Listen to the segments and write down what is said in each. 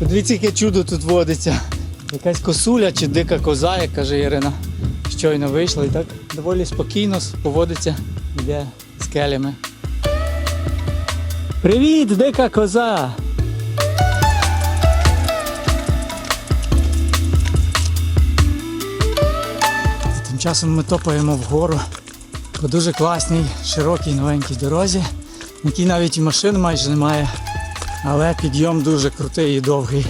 Дивіться, яке чудо тут водиться. Якась косуля чи дика коза, як каже Ірина. Щойно вийшла і так доволі спокійно поводиться, йде скелями. Привіт, дика коза! Тим часом ми топаємо вгору по дуже класній, широкій новенькій дорозі, на якій навіть і машин майже немає, але підйом дуже крутий і довгий.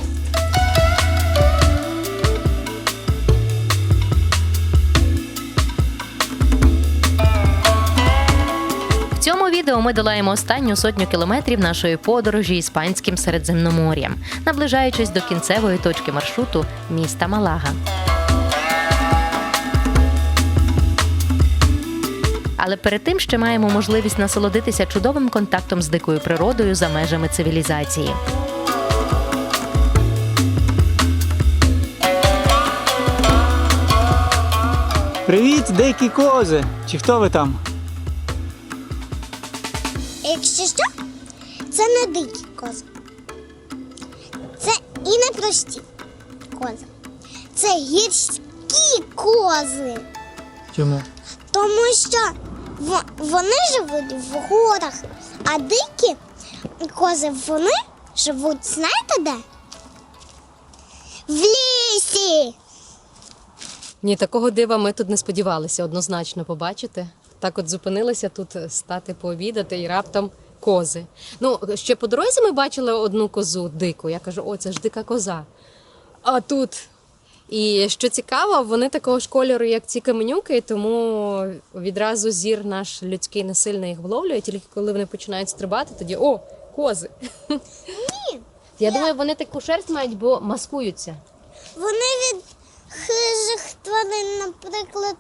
В цьому відео ми долаємо останню сотню кілометрів нашої подорожі іспанським середземномор'ям, наближаючись до кінцевої точки маршруту міста Малага. Але перед тим ще маємо можливість насолодитися чудовим контактом з дикою природою за межами цивілізації. Привіт, дикі кози! Чи хто ви там? Якщо що, це не дикі кози. Це і не прості кози. Це гірські кози. Чому? Тому що вони живуть в горах, а дикі кози вони живуть, знаєте де? В лісі. Ні, такого дива ми тут не сподівалися однозначно побачити. Так от зупинилися тут е, стати пообідати і раптом кози. Ну, ще по дорозі ми бачили одну козу дику. Я кажу, о, це ж дика коза. А тут. І що цікаво, вони такого ж кольору, як ці каменюки, тому відразу зір наш людський насильно їх вловлює, тільки коли вони починають стрибати, тоді о, кози. Ні. Я думаю, вони таку шерсть мають, бо маскуються. Вони від хижих тварин, наприклад,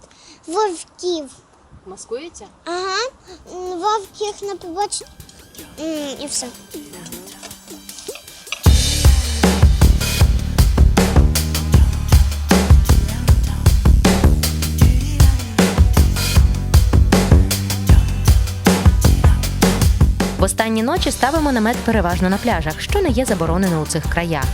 вовків. Маскуються? Ага, вовк їх не побачить і все. Останні ночі ставимо намет переважно на пляжах, що не є заборонено у цих краях.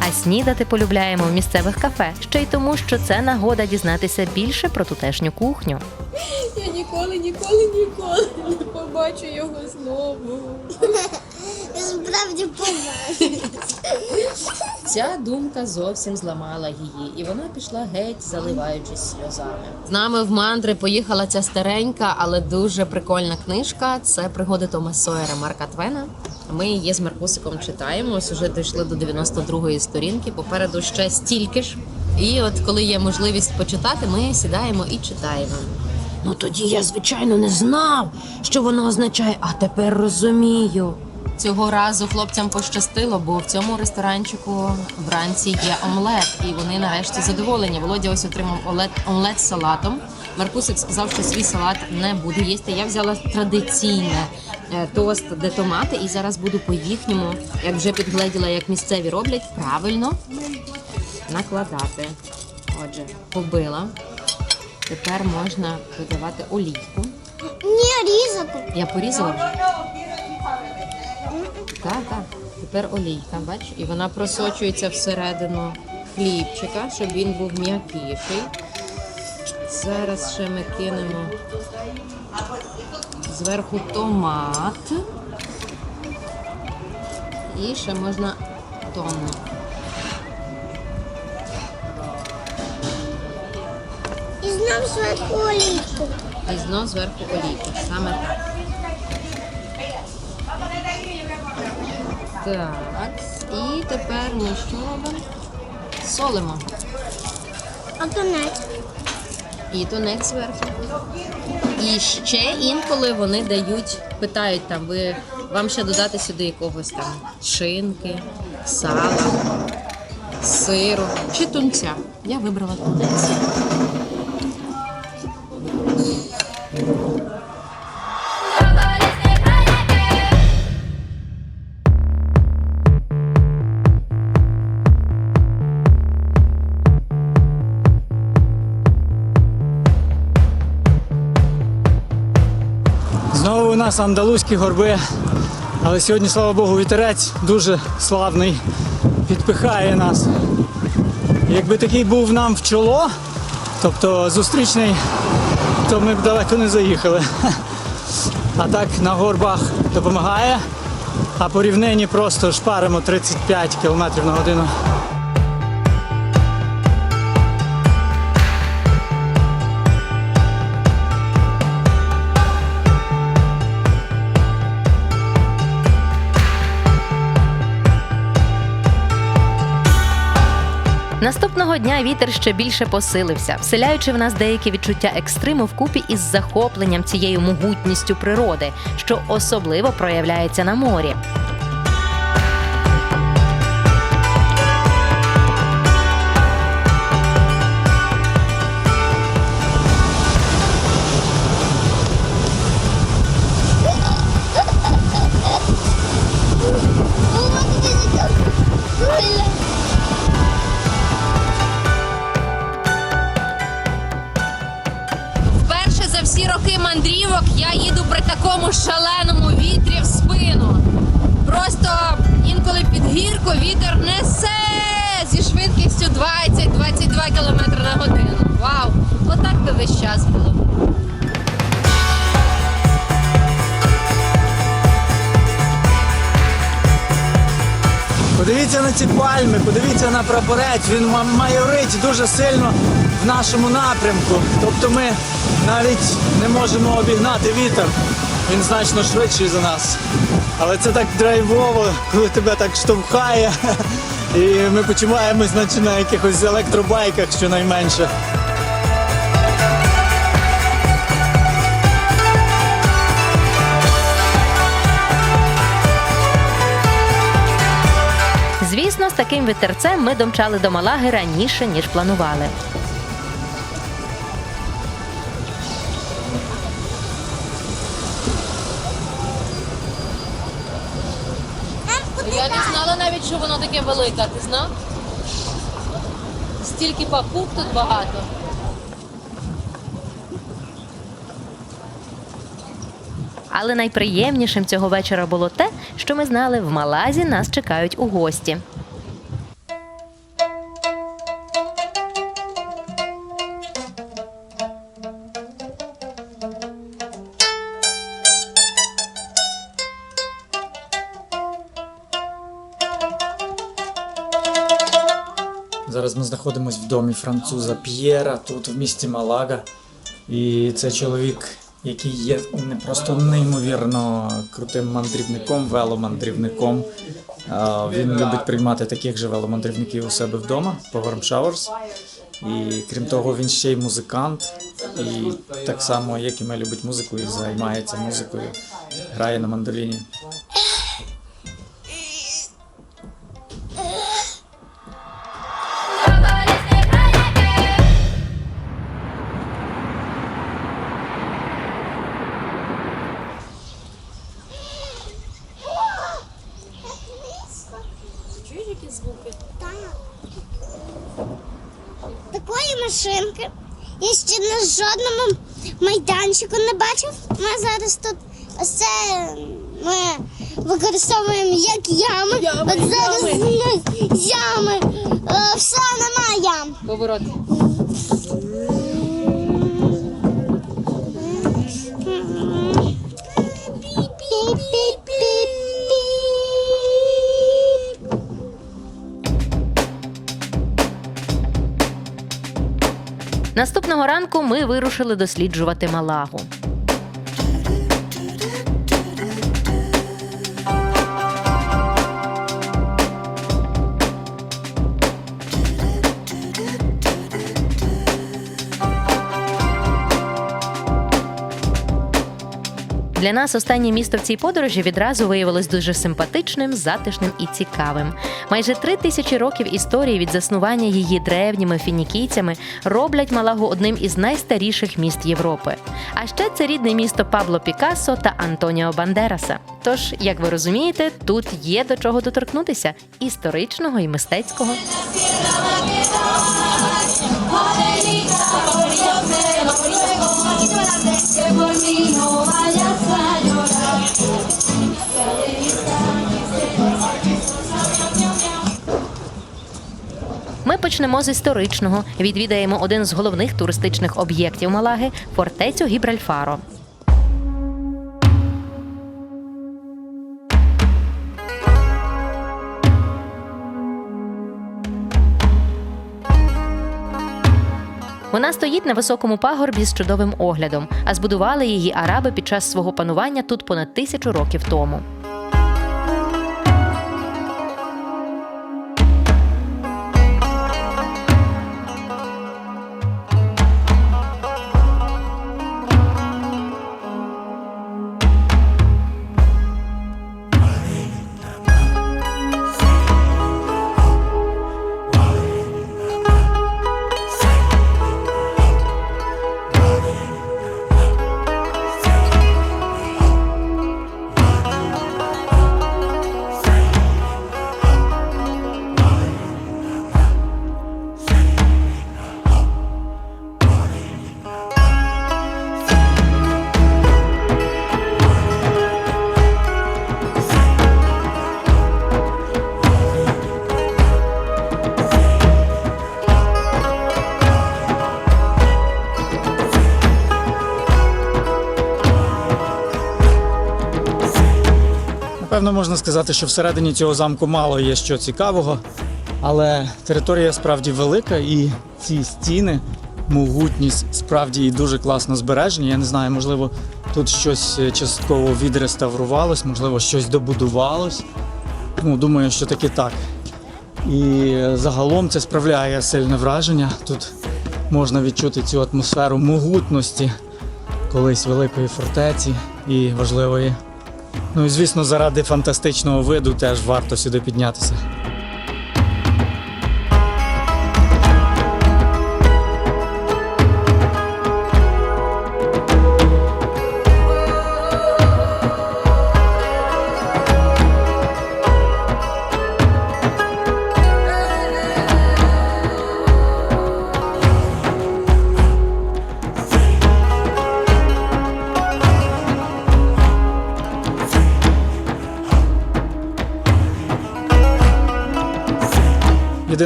А снідати полюбляємо в місцевих кафе, ще й тому, що це нагода дізнатися більше про тутешню кухню. Я ніколи, ніколи, ніколи не побачу його знову. Справді побачить. Ця думка зовсім зламала її, і вона пішла геть, заливаючись сльозами. З нами в мандри поїхала ця старенька, але дуже прикольна книжка. Це пригоди Тома Сойера Марка Твена. Ми її з Маркусиком читаємо. Ось уже дійшли до 92-ї сторінки. Попереду ще стільки ж. І от коли є можливість почитати, ми сідаємо і читаємо. Ну тоді я, звичайно, не знав, що воно означає, а тепер розумію. Цього разу хлопцям пощастило, бо в цьому ресторанчику вранці є омлет, і вони нарешті задоволені. Володя ось отримав омлет, омлет з салатом. Маркусик сказав, що свій салат не буде їсти. Я взяла традиційне е, тост, де томати, і зараз буду по їхньому, як вже підгледіла, як місцеві роблять, правильно накладати. Отже, побила. Тепер можна додавати олійку. Ні, різати. Я порізала. Так, так. Тепер олійка, бач, і вона просочується всередину хлібчика, щоб він був м'якіший. Зараз ще ми кинемо зверху томат. І ще можна тонну. І знов зверху олійку. І знов зверху олійку. Саме так. Так. І тепер ми що робимо? Солимо. А тунець. І тунець зверху. І ще інколи вони дають, питають там, ви вам ще додати сюди якогось там шинки, сала, сиру чи тунця. Я вибрала тунець. Нас андалузькі горби. Але сьогодні, слава Богу, вітерець дуже славний, підпихає нас. Якби такий був нам в чоло, тобто зустрічний, то ми б далеко не заїхали. А так на горбах допомагає, а по рівнині просто шпаримо 35 км на годину. Наступного дня вітер ще більше посилився, вселяючи в нас деякі відчуття екстриму вкупі із захопленням цією могутністю природи, що особливо проявляється на морі. На прапорець, він ма- майорить дуже сильно в нашому напрямку. Тобто ми навіть не можемо обігнати вітер. Він значно швидший за нас. Але це так драйвово, коли тебе так штовхає. І ми почуваємось, наче на якихось електробайках щонайменше. Звісно, з таким вітерцем ми домчали до Малаги раніше, ніж планували. Я не знала навіть, що воно таке велике. Ти знав? Стільки папуг тут багато. Але найприємнішим цього вечора було те, що ми знали, в Малазі нас чекають у гості. Зараз ми знаходимося в домі француза П'єра, тут в місті Малага. І це чоловік, який є не просто неймовірно крутим мандрівником, веломандрівником. Він любить приймати таких же веломандрівників у себе вдома Warm Showers. І крім того, він ще й музикант. І так само, як і ми любить музику, і займається музикою, грає на мандоліні. Машинки я ще на жодному майданчику не бачив. Ми зараз тут ось це ми використовуємо як ями. От зараз ями. ями. Все, нема ям. Поворот. Наступного ранку ми вирушили досліджувати Малагу. Для нас останнє місто в цій подорожі відразу виявилось дуже симпатичним, затишним і цікавим. Майже три тисячі років історії від заснування її древніми фінікійцями роблять Малагу одним із найстаріших міст Європи. А ще це рідне місто Пабло Пікассо та Антоніо Бандераса. Тож, як ви розумієте, тут є до чого доторкнутися історичного і мистецького. Por почнемо з історичного. Відвідаємо один з головних туристичних об'єктів Малаги фортецю Гібральфаро. Вона стоїть на високому пагорбі з чудовим оглядом, а збудували її араби під час свого панування тут понад тисячу років тому. Напевно, можна сказати, що всередині цього замку мало є що цікавого, але територія справді велика і ці стіни, могутність справді і дуже класно збережені. Я не знаю, можливо, тут щось е, частково відреставрувалось, можливо, щось добудувалось. Ну, думаю, що таки так. І е, загалом це справляє сильне враження. Тут можна відчути цю атмосферу могутності колись великої фортеці і важливої. Ну і звісно, заради фантастичного виду теж варто сюди піднятися.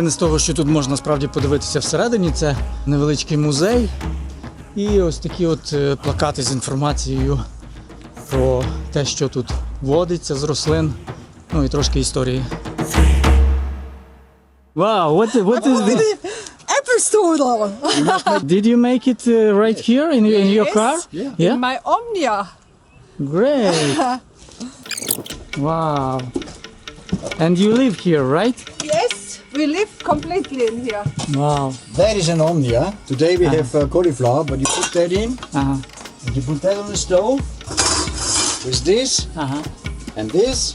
Єдине з того, що тут можна справді подивитися всередині, це невеличкий музей і ось такі от е, плакати з інформацією про те, що тут водиться з рослин, ну і трошки історії. Wow, what, what is this? Apple. Did you make it uh, right here in, in your car? Yeah. My Omnia. Great. Wow. And you live here, right? Yes, we live completely in here. Wow. That is an omnia. Today we have uh, cauliflower, but you put that in, Ага. and you put that on the stove with this Ага. and this,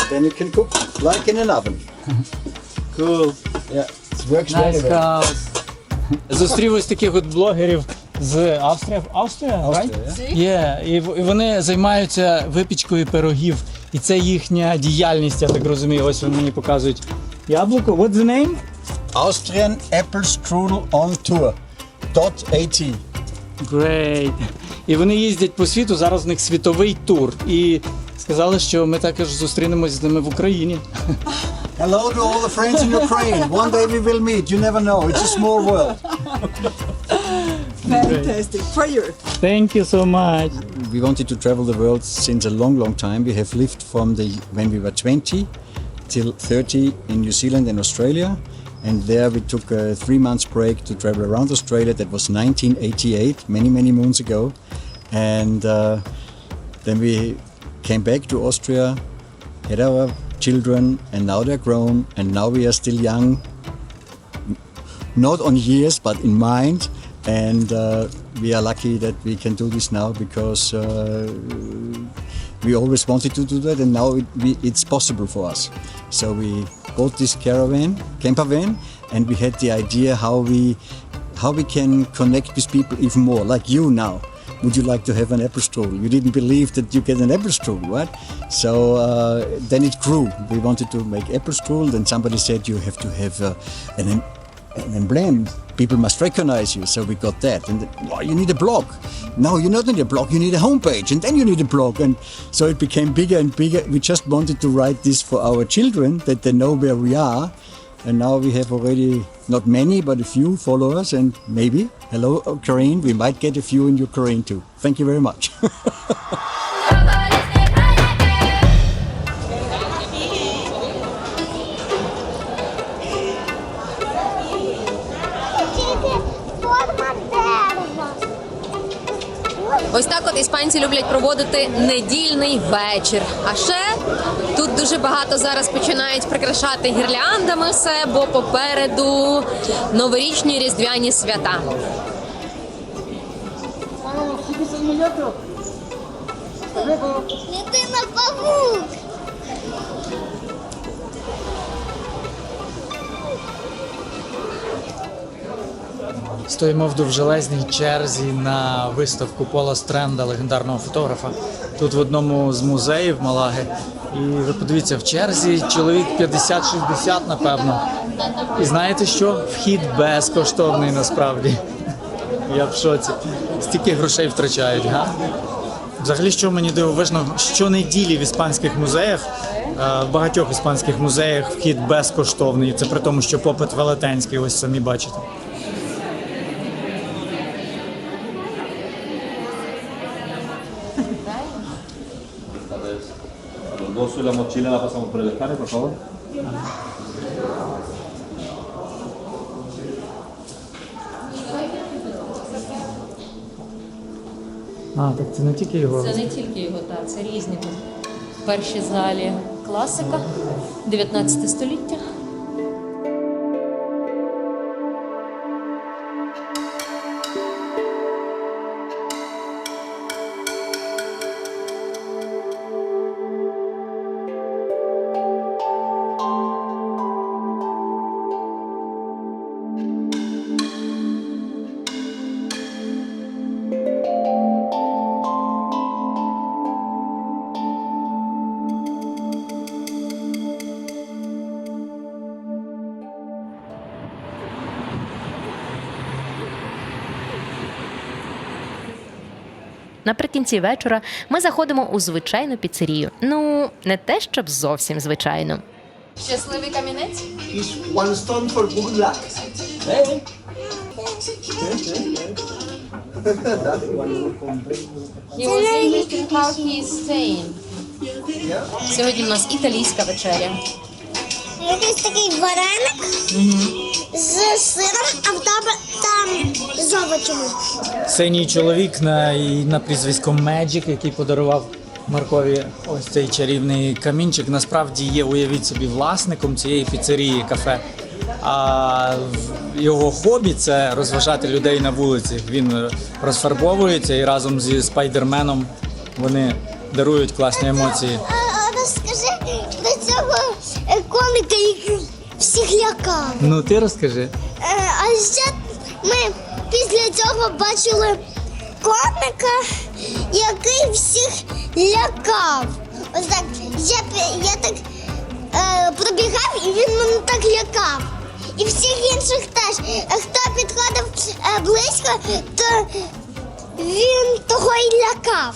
and then you can cook like in an oven. Cool. Yeah, it works Nice very well. house. Зустрів ось таких от блогерів з Австрії. Австрія, right? yeah. Yeah. І, в- і вони займаються випічкою пирогів. І це їхня діяльність, я так розумію. Ось вони мені показують. Яблуко, what's the name? Austrian apple strudel on tour. Dot at. Great. І вони їздять по світу, зараз в них світовий тур. І сказали, що ми також зустрінемось з ними в Україні. Hello to all the friends in Ukraine. One day we will meet. You never know. It's a small world. Fantastic. For you. Thank you so much. We wanted to travel the world since a long, long time. We have lived from the when we were 20 till 30 in New Zealand and Australia. And there we took a three months break to travel around Australia. That was 1988, many, many moons ago. And uh, then we came back to Austria, had our children, and now they're grown. And now we are still young, not on years but in mind and uh, we are lucky that we can do this now because uh, we always wanted to do that and now it, we, it's possible for us. So we bought this caravan camper van and we had the idea how we how we can connect with people even more like you now. Would you like to have an apple strudel you didn't believe that you get an apple strudel right? So uh, then it grew. We wanted to make apple strudel then somebody said you have to have uh, an an emblem. People must recognize you. So we got that. And well, you need a blog. No, you not need a blog. You need a homepage, and then you need a blog. And so it became bigger and bigger. We just wanted to write this for our children that they know where we are. And now we have already not many, but a few followers, and maybe, hello, Ukraine, we might get a few in Ukraine too. Thank you very much. Ось так от іспанці люблять проводити недільний вечір. А ще тут дуже багато зараз починають прикрашати гірляндами все, бо попереду новорічні різдвяні свята. Людина павук. Стоїмо в довжелезній черзі на виставку Пола Стренда, легендарного фотографа. Тут в одному з музеїв Малаги. І ви подивіться, в черзі чоловік 50-60, напевно. І знаєте що? Вхід безкоштовний насправді. Я в шоці. Стільки грошей втрачають, га? Взагалі, що мені дивовижно, щонеділі в іспанських музеях, е, в багатьох іспанських музеях вхід безкоштовний. Це при тому, що попит велетенський, ось самі бачите. La mochila la pasamos por el escáner, por favor. А, так це не тільки його. Це не тільки його, так, це різні Перші першій залі класика, 19 століття. Наприкінці вечора ми заходимо у звичайну піцерію. Ну, не те, щоб зовсім звичайно. Щасливий камінець? one stone for good luck. Сьогодні в нас італійська вечеря. Якийсь такий вареник з сиром, а в тебе там з овочами. Синій чоловік на, і на прізвисько Magic, який подарував Маркові ось цей чарівний камінчик, насправді є, уявіть собі, власником цієї піцерії кафе. А його хобі це розважати людей на вулиці. Він розфарбовується і разом зі спайдерменом вони дарують класні емоції. Всіх лякав. Ну ти розкажи. Е, А ще ми після цього бачили коміка, який всіх лякав. Ось так. Я, я так е, пробігав і він мене так лякав. І всіх інших теж. Хто підходив е, близько, то він того й лякав.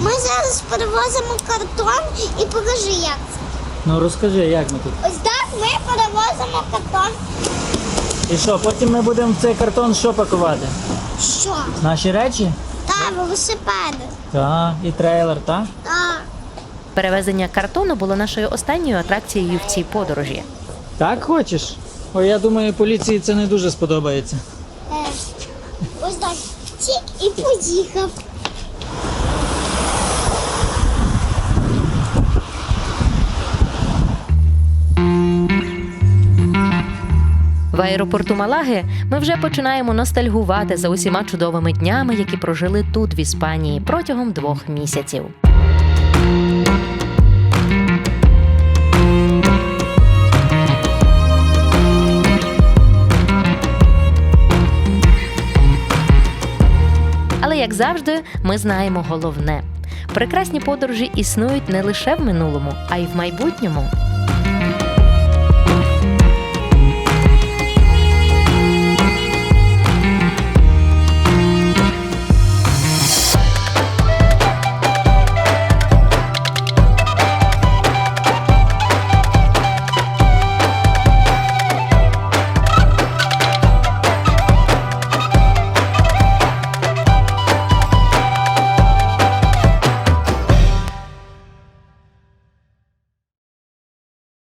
Ми зараз перевозимо картон і покажи як це. Ну розкажи, як ми тут. Ось так ми перевозимо картон. І що, потім ми будемо в цей картон що пакувати? Що? Наші речі? Та велосипеди. Так, і трейлер, так? Та. Перевезення картону було нашою останньою атракцією в цій подорожі. Так хочеш? Ой, я думаю, поліції це не дуже сподобається. Е, ось так. Тік і поїхав. В аеропорту Малаги ми вже починаємо ностальгувати за усіма чудовими днями, які прожили тут, в Іспанії, протягом двох місяців. Як завжди, ми знаємо головне: Прекрасні подорожі існують не лише в минулому, а й в майбутньому.